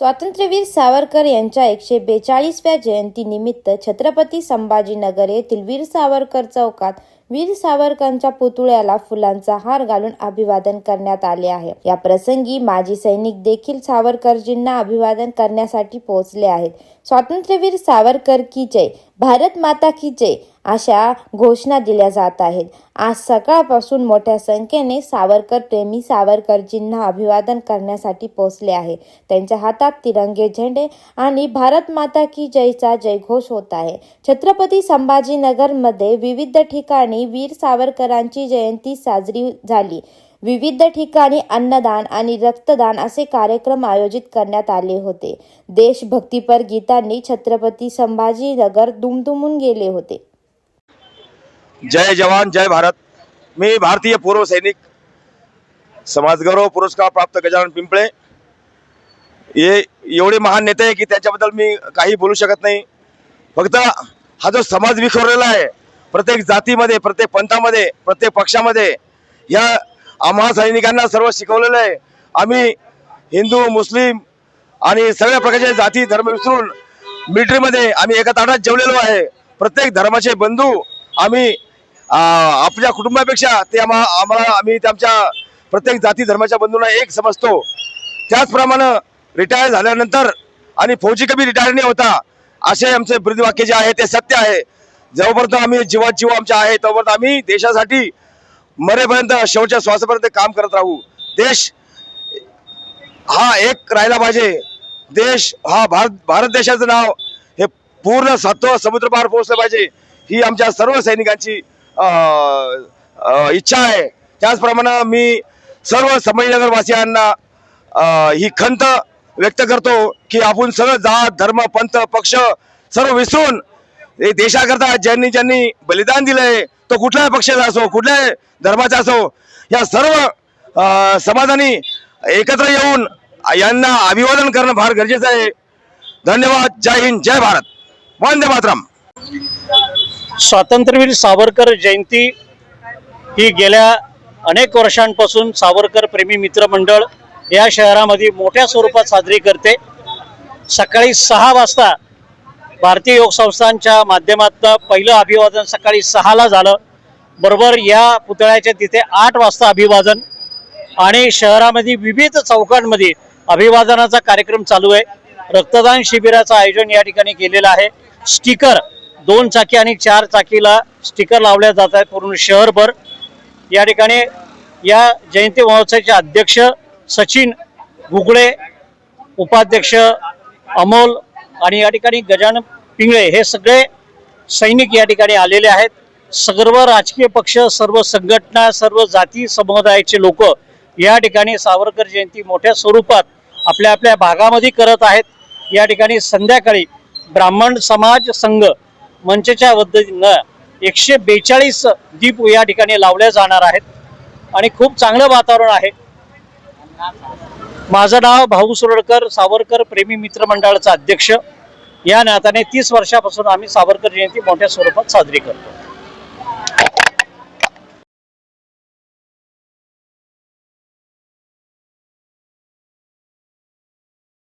स्वातंत्र्यवीर सावरकर यांच्या एकशे बेचाळीसव्या जयंतीनिमित्त छत्रपती संभाजीनगर येथील वीर सावरकर चौकात वीर सावरकरांच्या पुतळ्याला फुलांचा हार घालून अभिवादन करण्यात आले आहे. या प्रसंगी माजी सैनिक देखील सावरकरजींना अभिवादन करण्यासाठी पोहोचले आहेत. स्वातंत्र्यवीर सावरकर की जय. भारत माता की जय. अशा घोषणा दिल्या जात आहेत. आज सकाळपासून मोठ्या संख्येने सावरकर प्रेमी सावरकरजींना अभिवादन करण्यासाठी पोहोचले आहे. त्यांच्या हातात तिरंगे झेंडे आणि भारत माता की जयचा जयघोष होत आहे. छत्रपती संभाजीनगरमध्ये विविध ठिकाणी वीर सावरकरांची जयंती साजरी झाली. विविध ठिकाणी अन्नदान आणि रक्तदान असे कार्यक्रम आयोजित करण्यात आले होते. देशभक्तीपर गीतांनी छत्रपती संभाजीनगर दुमदुमून गेले होते. जय जवान जय भारत. मी भारतीय पूर्व सैनिक समाजगौरव पुरस्कार प्राप्त गजानन पिंपळे. हे एवढे महान नेते आहे की त्याच्याबद्दल मी काही बोलू शकत नाही. फक्त हा जो समाज विखुरलेला आहे प्रत्येक जातीमध्ये प्रत्येक पंथामध्ये प्रत्येक पक्षामध्ये या आम्हा सैनिकांना सर्व शिकवलेलं आहे. आम्ही हिंदू मुस्लिम आणि सगळ्या प्रकारचे जाती धर्म विसरून मिलिटरीमध्ये आम्ही एका ताटात जेवलेलो आहे. प्रत्येक धर्माचे बंधू आम्ही आपल्या कुटुंबापेक्षा ते आम्हा आम्हाला आम्ही त्यांच्या प्रत्येक जाती धर्माच्या बंधूंना एक समजतो. त्याचप्रमाणे रिटायर झाल्यानंतर आणि फौजी कमी रिटायर नाही होता असे आमचे वाक्य जे आहे ते सत्य आहे. जोपर्यंत आम्ही जीवात जीव आमच्या आहे तोपर्यंत आम्ही देशासाठी मरेपर्यंत शेवटच्या श्वासापर्यंत काम करत राहू. देश हा एक राहिला पाहिजे. देश हा भारत भारत देशाचं नाव हे पूर्ण सत्व समुद्र पार पोहोचलं पाहिजे. ही आमच्या सर्व सैनिकांची इच्छा आहे. त्याचप्रमाणे मी सर्व संभाजीनगर ही खंत व्यक्त करतो की आपण सगळं जात धर्म पंथ पक्ष सर्व विसरून हे देशाकरता ज्यांनी ज्यांनी बलिदान दिलंय तो कुठल्याही पक्षाचा असो कुठल्याही धर्माचा असो या सर्व समाजानी एकत्र येऊन यांना अभिवादन करणं फार गरजेचं आहे. धन्यवाद. जय हिंद. जय भारत. वंदे मातरम. स्वातंत्र्यवीर सावरकर जयंती ही गेल्या अनेक वर्षांपासून सावरकर प्रेमी मित्रमंडळ या शहरामध्ये मोठ्या स्वरूपात साजरी करते. सकाळी सहा वाजता भारतीय योग संस्थांच्या माध्यमातून पहिलं अभिवादन सकाळी सहाला झालं. बरोबर या पुतळ्याच्या तिथे आठ वाजता अभिवादन आणि शहरामध्ये विविध चौकांमध्ये अभिवादनाचा कार्यक्रम चालू आहे. रक्तदान शिबिराचं आयोजन या ठिकाणी केलेलं आहे. स्टिकर दोन चाकी आणि चार चाकीला स्टिकर लावल्या जात आहेत पूर्ण शहरभर. या ठिकाणी या जयंती महोत्सवाचे अध्यक्ष सचिन गुगळे उपाध्यक्ष अमोल आणि या ठिकाणी गजानन पिंगळे हे सगळे सैनिक या ठिकाणी आलेले आहेत. सर्व राजकीय पक्ष सर्व संघटना सर्व जाती समुदायाचे लोक या ठिकाणी सावरकर जयंती मोठ्या स्वरूपात आपल्या आपल्या भागामध्ये करत आहेत. या ठिकाणी संध्याकाळी ब्राह्मण समाज संघ मंचच्या पद्धतीनं एकशे बेचाळीस दीप या ठिकाणी लावले जाणार आहेत. आणि खूप चांगलं वातावरण आहे. माझं नाव भाऊ सुरडकर सावरकर प्रेमी मित्र मंडळाचा अध्यक्ष. या नात्याने तीस वर्षापासून आम्ही सावरकर जयंती मोठ्या स्वरूपात साजरी करतो.